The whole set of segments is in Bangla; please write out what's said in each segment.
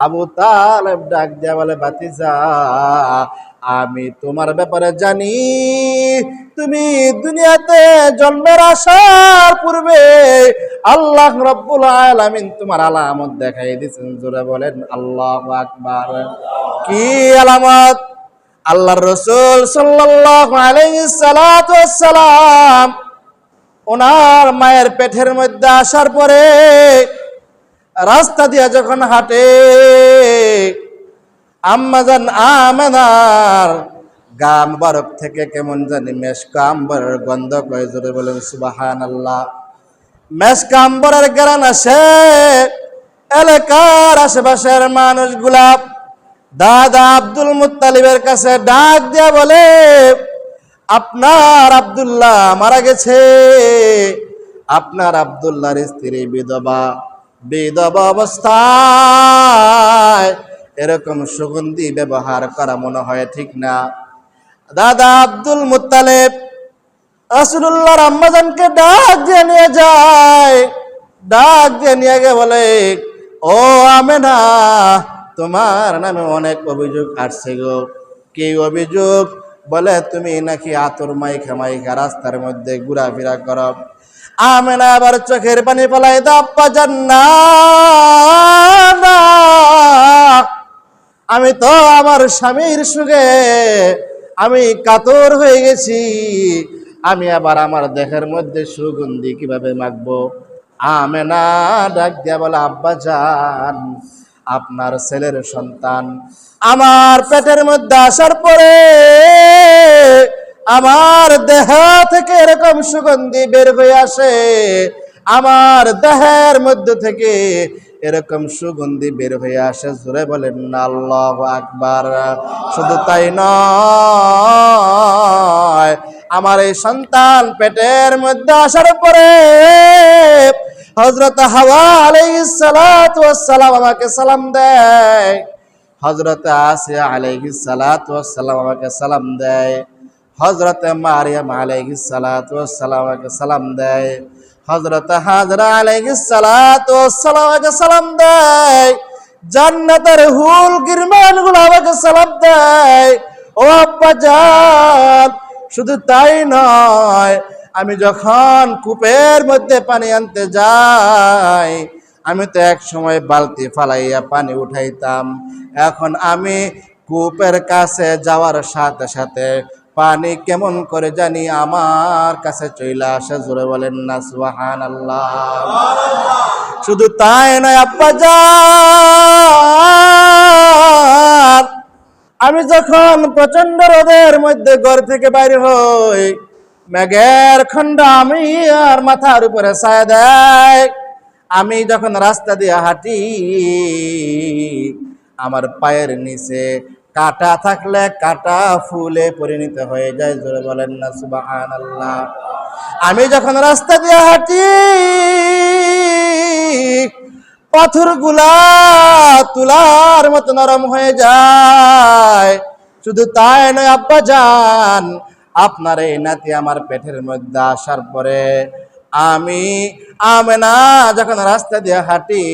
আবু তালেব ডাক দেয়া বলে বাতিজা আমি তোমার ব্যাপারে জানি। তুমি দুনিয়াতে জন্মের আসার পূর্বে আল্লাহ রব্বুল আলামিন তোমার আলামত দেখাই দিয়েছেন। জোরে বলেন, আল্লাহ আকবার। কি আলামত? আল্লাহর রসুল সাল্লাল্লাহু আলাইহি ওনার মায়ের পেটের মধ্যে আসার পরে রাস্তা দিয়ে যখন হাঁটে আম্মাজান আমেনার গা মুবারক থেকে কেমন জানি মেশকাম্বরের গন্ধ কয়ে? জোরে বলেন সুবাহান আল্লাহ মেশকাম্বরের গ্রান আসে, এলাকার আশেপাশের মানুষগুলা দাদা আব্দুল মুত্তালিবের কাছে ডাক দিয়া বলে, আপনার আব্দুল্লাহ মারা গেছে। আপনার আব্দুল্লাহর স্ত্রী বিধবা। বিধবা অবস্থায় এরকম সুগন্ধি ব্যবহার করা মনে হয় ঠিক না। দাদা আব্দুল মুত্তালেব রাসূলুল্লাহর আম্মাজানকে ডাক দিয়ে নিয়ে যায়। ডাক দিয়ে নিয়ে গে বলে, ও আমেনা, তোমার নামে অনেক অভিযোগ আসছে গো। কি অভিযোগ? বলে, তুমি নাকি আতর মাইখা মাইখা রাস্তার মধ্যে ঘোরাফেরা করো? আমেনা আবার চোখের পানি ফেলাই দাপ্পা জান্না আমি তো আমার স্বামীর সুখে, আমি কাতর হয়ে গেছি। আমি আবার আমার দেহের মধ্যে সুগন্ধি কীভাবে মাখবো? আমেনা ডাক দিয়া বলে, আব্বা যান আপনার ছেলের সন্তান। আমার পেটের মধ্যে আসার পরে আমার দেহ থেকে এরকম সুগন্ধি বের হয়ে আসে। আমার দেহের মধ্যে থেকে এরকম সুগন্ধি বের হয়ে আসে। জোরে বলেন, আল্লাহ আকবার। শুধু তাই নয়, আমার এই সন্তান পেটের মধ্যে আসার পরে হজরত হাওয়া আলাইহিস সালাতু ওয়াস সালাম আমাকে সালাম দেয়। হজরত আসিয়া ওয়াস সালাম আমাকে সালাম দেয়। হজরত মারিয়াম ওয়াস সালাম আমাকে সালাম দেয়। হজরত হাজরা ওয়াস সালাম আমাকে সালাম দেয়। জান্নাতের হুল গিরমানগুলো আমাকে সালাম দেয়। ও আব্বা শুধু তাই নয় আমি যখন কূপের মধ্যে পানি আনতে যাই, আমি তো এক সময় বালতি ফালাইয়া পানি উঠাইতাম। এখন আমি কূপের কাছে যাওয়ার সাথে সাথে পানি কেমন করে জানি আমার কাছে চইলা আসে। জোরে বলেন না সুহান আল্লাহ শুধু তাই নয়, আব্বা যান আমি যখন প্রচণ্ড রোদের মধ্যে ঘর থেকে বাইরে হই মেঘের খন্ড আমি আর মাথার উপরে ছায়া দেয়। আমি যখন রাস্তা দিয়ে হাঁটি, আমার পায়ের নিচে কাটা থাকলে কাটা ফুলে পরিণত হয়ে যায়। জোরে বলেন না সুবাহান আল্লাহ আমি যখন রাস্তা দিয়ে হাঁটি, পাথর তুলার মতো নরম হয়ে যায়। শুধু তাই নয়, আব্বা যান আপনার এই নাতি আমার পেটের মধ্যে আসার পরে আমি আমেনা যখন রাস্তা দিয়ে হাঁটি,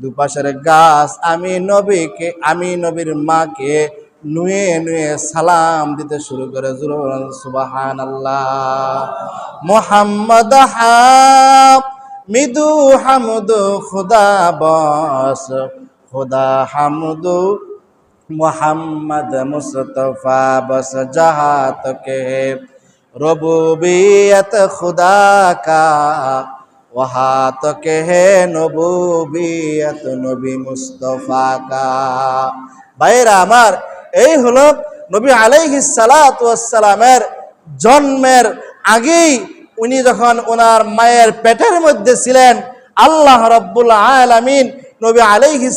দুপাশের গাছ আমি নবীকে, আমি নবীর মাকে নুয়ে নুয়ে সালাম দিতে শুরু করে সুবাহান আল্লাহ মোহাম্মদ হাব, মিদু হামদু, খুদা বস, খুদা হামদু মোহাম্মদ মুস্তফা বস জহা কে রবুবিয়ত খুদা কা ওহাত তোকে হে নবুবিয়ত নবী মুস্তফা কা ভাইরা আমার, এই হলো নবী আলাইহিস সালামের জন্মের আগেই উনি যখন ওনার মায়ের পেটের মধ্যে ছিলেন, আল্লাহ রব্বুল আলামিন নবী আলাইহিস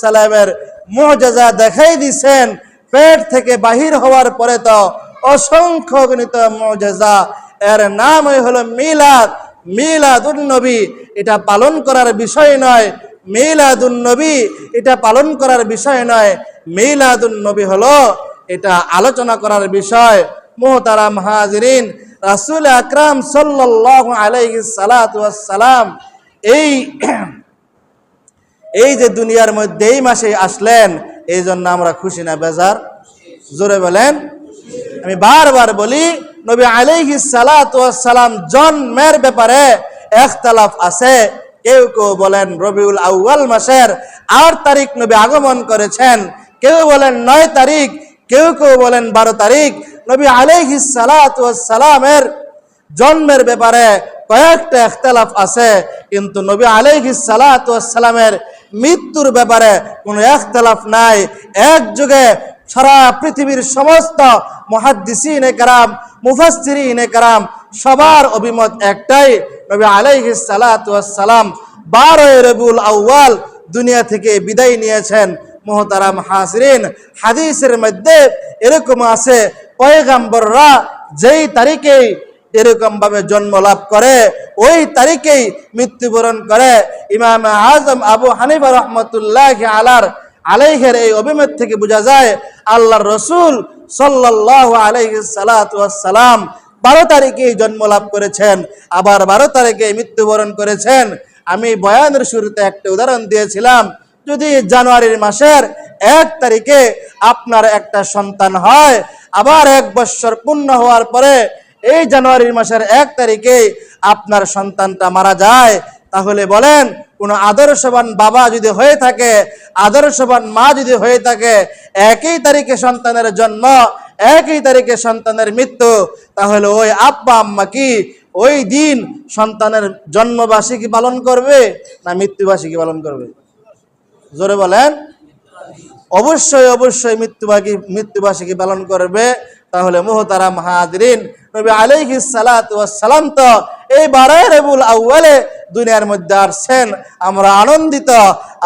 সালামের মুআজিজা দেখাই দিছেন, পেট থেকে বাহির হওয়ার পরে তো অসংখ্য গণিত মুআজিজা এর নামই হলো মিলাদ মিলাদুন নবী এটা পালন করার বিষয় নয় মিলাদুন নবী এটা পালন করার বিষয় নয় মিলাদুন নবী হলো, এটা আলোচনা করার বিষয়। মোহতারাম হাজরিন, রাসুল আকরাম সাল্লাল্লাহু আলাইহি সালাম এই এই যে দুনিয়ার মধ্যে এই মাসে আসলেন, এই জন্য আমরা খুশি না, বেজার। জোরে বলেন। আমি বারবার বলি, নবী আলাইহি সালাম জন্মের ব্যাপারে একতলাফ আছে। কেউ কেউ বলেন, রবিউল আউয়াল মাসের আট তারিখ নবী আগমন করেছেন। কেউ বলেন, নয় তারিখ। কেউ কেউ বলেন, বারো তারিখ। নবী আলাইহি সালামের জন্মের ব্যাপারে কয়েকটা একতলাফ আছে। কিন্তু নবী আলাইহি সালামের মৃত্যুর ব্যাপারে কোনো একতলাফ নাই। এক যুগে সারা পৃথিবীর সমস্ত মহাদ্দিসিন কারাম, মুফাসসিরিন কারাম, সবার অভিমত একটাই, নবী আলাইহি সালাম বারোই রবিউল আউয়াল দুনিয়া থেকে বিদায় নিয়েছেন। মোহতারাম হাসরিন হাদিসের মধ্যে এরকম আছে, পয়গাম্বররা যেই তারিখেই এরকম ভাবে জন্ম লাভ করে, ওই তারিখেই মৃত্যুবরণ করে। ইমাম আজম আবু হানিফা রহমতুল্লাহ আলার আলাইহের এই অভিমত থেকে বোঝা যায়, আল্লাহর রসুল সাল্লাহ আলাইহি সালাম বারো তারিখে জন্ম লাভ করেছেন, আবার বারো তারিখে মৃত্যুবরণ করেছেন। আমি বয়ানের শুরুতে একটা উদাহরণ দিয়েছিলাম, যদি জানুয়ারির মাসের এক তারিখে আপনার একটা সন্তান হয়, আবার এক বৎসর পূর্ণ হওয়ার পরে এই জানুয়ারির মাসের এক তারিখে আপনার সন্তানটা মারা যায়, তাহলে বলেন, কোন আদর্শবান বাবা যদি হয়ে থাকে, আদর্শবান মা যদি হয়ে থাকে, একই তারিখে সন্তানের জন্ম, একই তারিখে সন্তানের মৃত্যু, তাহলে ওই আব্বা আম্মা কি ওই দিন সন্তানের জন্মবার্ষিকী পালন করবে না মৃত্যুবার্ষিকী পালন করবে? জোরে বলেন। অবশ্যই অবশ্যই মৃত্যুবার্ষিকী মৃত্যুবার্ষিকী পালন করবে। তাহলে মোহতারা মাহাদিন নবী আলাইহি সালাম তো এই বারায় রেবুল আউ্বালে দুনিয়ার মধ্যে আসছেন। আমরা আনন্দিত।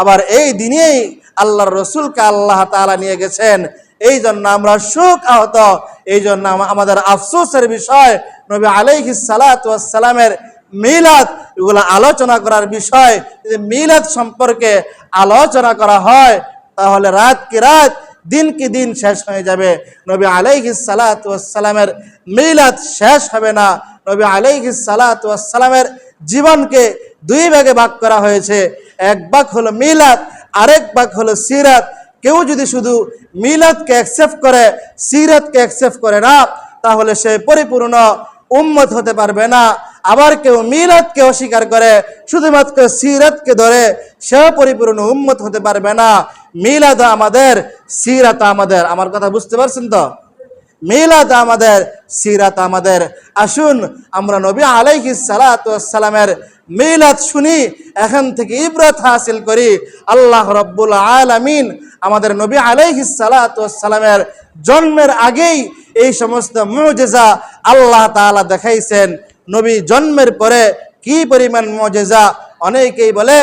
আবার এই দিনেই আল্লাহর রসুলকে আল্লাহ তাআলা নিয়ে গেছেন। এই জন্য আমরা সুখ আহত। এই জন্য আমাদের আফসোসের বিষয় নবী আলাইহি সালামের মিলাদ। এগুলো আলোচনা করার বিষয়। যদি মিলাদ সম্পর্কে আলোচনা করা হয়, তাহলে রাত কি রাত দিন কি দিন শেষ হয়ে যাবে। নবী আলাইহি সালামের মিলাদ শেষ হবে না। নবী আলাইহি সালামের জীবনকে দুই ভাগে ভাগ করা হয়েছে। এক ভাগ হলো মিলাদ, আরেক ভাগ হলো সিরাত। কেউ যদি শুধু মিলাদকে অ্যাকসেপ্ট করে, সিরাতকে অ্যাকসেপ্ট করে না, তাহলে সে পরিপূর্ণ উম্মত হতে পারবে না। আবার কেউ মিলাদকে অস্বীকার করে, শুধুমাত্র সিরাতকে ধরে, সেও পরিপূর্ণ উম্মত হতে পারবে না। মিলাদ আমাদের, সিরাত আমাদের। আমার কথা বুঝতে পারছেন তো? মিলাদ আমাদের, সিরাত আমাদের। আসুন, আমরা নবী আলাইহি সালামের মিলাদ শুনি, এখান থেকে ইব্রত হাসিল করি। আল্লাহ রব্বুল আলামিন আমাদের নবী আলাইহি সালামের জন্মের আগেই এই সমস্ত মুজেজা আল্লাহ তাআলা দেখাইছেন। নবী জন্মের পরে কি পরিমাণ মুজেজা? অনেকেই বলে,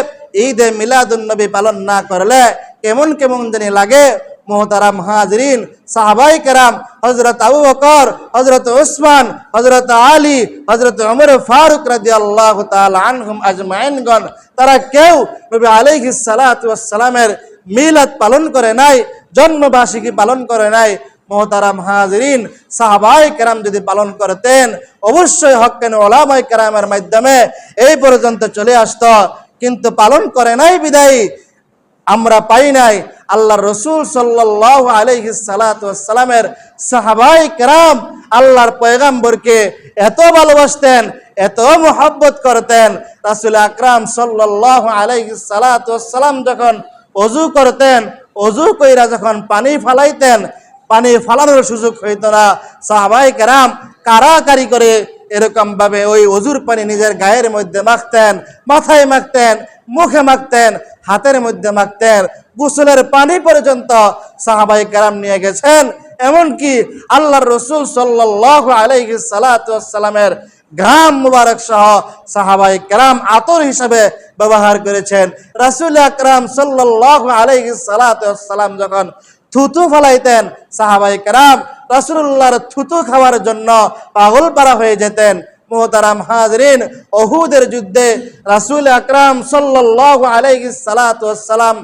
ঈদে মিলাদুন নবী পালন না করলে কেমন কেমন জানি লাগে মোহতারাম হাজরিন, সাহাবাই কেরাম হজরত আবু বকর হজরত উসমান হজরত আলী হজরত উমর ফারুক রাজি আল্লাহ আনহুম আজমাইনগণ, তারা কেউ নবী আলাইহিস সালাতু ওয়াস মিলাদ পালন করে নাই, জন্মবার্ষিকী পালন করে নাই। মোহতারাম হাজরিন, সাহাবাই কেরাম যদি পালন করতেন, অবশ্যই হকেন ওলামাই কেরামের মাধ্যমে এই পর্যন্ত চলে আসত। কিন্তু পালন করে নাই বিদায়ী। আমরা পাই নাই। আল্লাহ রসুল সাল্লাহ আলহি সালামের সাহাবাই কেরাম আল্লাহর পয়গাম্বরকে এত ভালোবাসতেন, এত মোহাব্বত করতেন। রাসুল আকরাম সাল্লাহ আলহি সালাম যখন অজু করতেন, অজু কইরা যখন পানি ফালাইতেন, পানি ফালানোর সুযোগ হইতো না। সাহাবাই কেরাম কারাকারি করে এরকম ভাবে ওই অজুর পানি নিজের গায়ের মধ্যে মাখতেন, মাথায় মাখতেন, মুখে মাখতেন, হাতের মধ্যে মাখতেন, গোসলের পানি পর্যন্ত সাহাবাই কেরাম নিয়ে গেছেন। এমনকি আল্লাহ রসুল সাল্লাহ আলাইহি সালামের গ্রাম মুবারক সহ সাহাবাই কেরাম আতর হিসাবে ব্যবহার করেছেন। রাসুল আকরাম সাল্লাহ আলাইহি সালাম যখন থুতু ফলাইতেন সাহাবাই কেরাম রাসুল্লাহর থুতু খাওয়ার জন্য পাগল পারা হয়ে যেতেন। মোহতারাম হাজরিন, অহুদের যুদ্ধে রাসুল আকরাম সাল্লাহ আলাইহি সালাম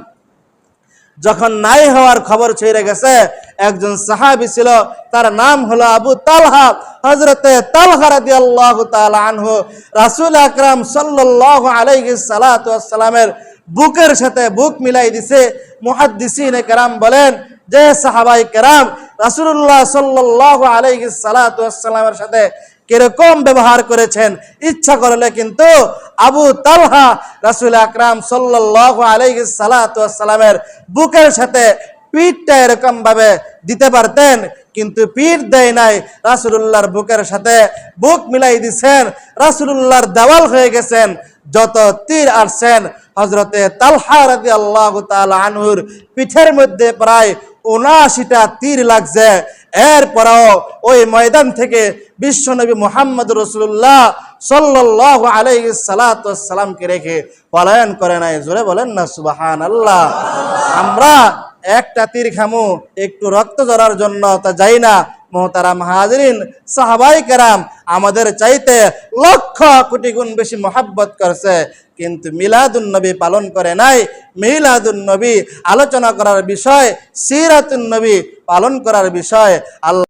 যখন নাই হওয়ার খবর ছেড়ে গেছে, একজন সাহাবি ছিল, তার নাম হলো আবু তালহা হজরতে তালহা রাদি আল্লাহ আনহু। রাসুল আকরাম সাল্লাহ আলাইহি সালামের বুকের সাথে বুক মিলাই দিছে। মুহাদ্দিসিন কেরাম বলেন, যে সাহাবাই কেরাম রাসূলুল্লাহ সাল্লাল্লাহু আলাইহি সালাতু ওয়াসসালামের সাথে কীরকম ব্যবহার করেছেন, ইচ্ছা করলে কিন্তু আবু তালহা রাসূল আকরাম সাল্লাল্লাহু আলাইহি সালাতু ওয়াসসালামের বুকের সাথে পিঠটা এরকম ভাবে দিতে পারতেন, কিন্তু পিঠ দেয় নাই, রাসূলুল্লাহর বুকের সাথে বুক মিলাই দিছেন, রাসূলুল্লাহর দেওয়াল হয়ে গেছেন, যত তীর আসছেন হজরতে তালহা রাদি আল্লাহ তাল আনহুর পিঠের মধ্যে প্রায় উনাশিটা তীর লাগছে। এরপরেও ওই ময়দান থেকে বিশ্বনবী মোহাম্মদ রসুল্লাহ সাল্লাহ আলাইহি সালাতামকে রেখে পলায়ন করে নাই। জোরে বলেন না সুবাহান আল্লাহ আমরা একটা তীর খামু, একটু রক্ত জড়ার জন্য তা যাই না। মোহতারাম হাজরিন, সাহাবাই কেরাম আমাদের চাইতে লক্ষ কোটি গুণ বেশি মহাব্বত করছে। কিন্তু মিলাদুন নবী পালন করে নাই। মিলাদুন নবী আলোচনা করার বিষয়, সিরাতুন নবী পালন করার বিষয়, আল্লাহ